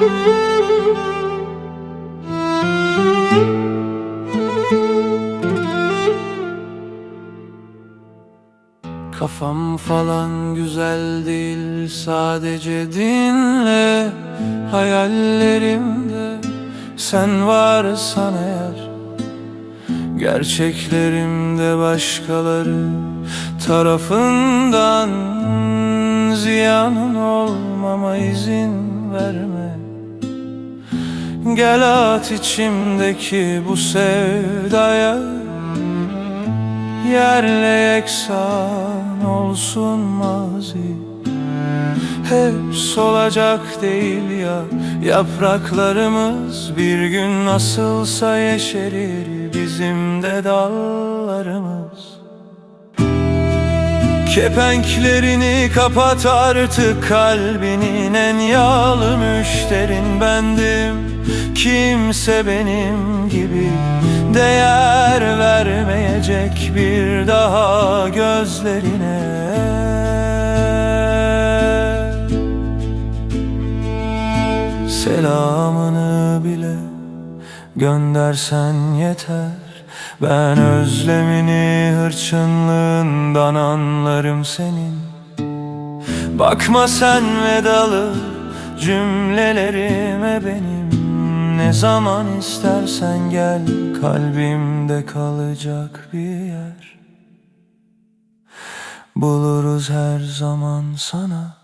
Kafam falan güzel değil sadece dinle Hayallerimde. Sen varsan eğer Gerçeklerimde başkaları tarafından Ziyanın olmama izin verme. Gel at içimdeki bu sevdaya. Yerle yeksan olsun mazi. Hep solacak değil ya Yapraklarımız. Bir gün nasılsa yeşerir Bizim de dallarımız Kepenklerini kapat artık kalbinin en yağlı müşterin bendim. Kimse benim gibi değer vermeyecek bir daha gözlerine. Selamını bile göndersen yeter. Ben özlemini hırçınlığından anlarım senin. Bakma sen vedalı cümlelerime benim. Ne zaman istersen gel kalbimde kalacak bir yer. Buluruz her zaman sana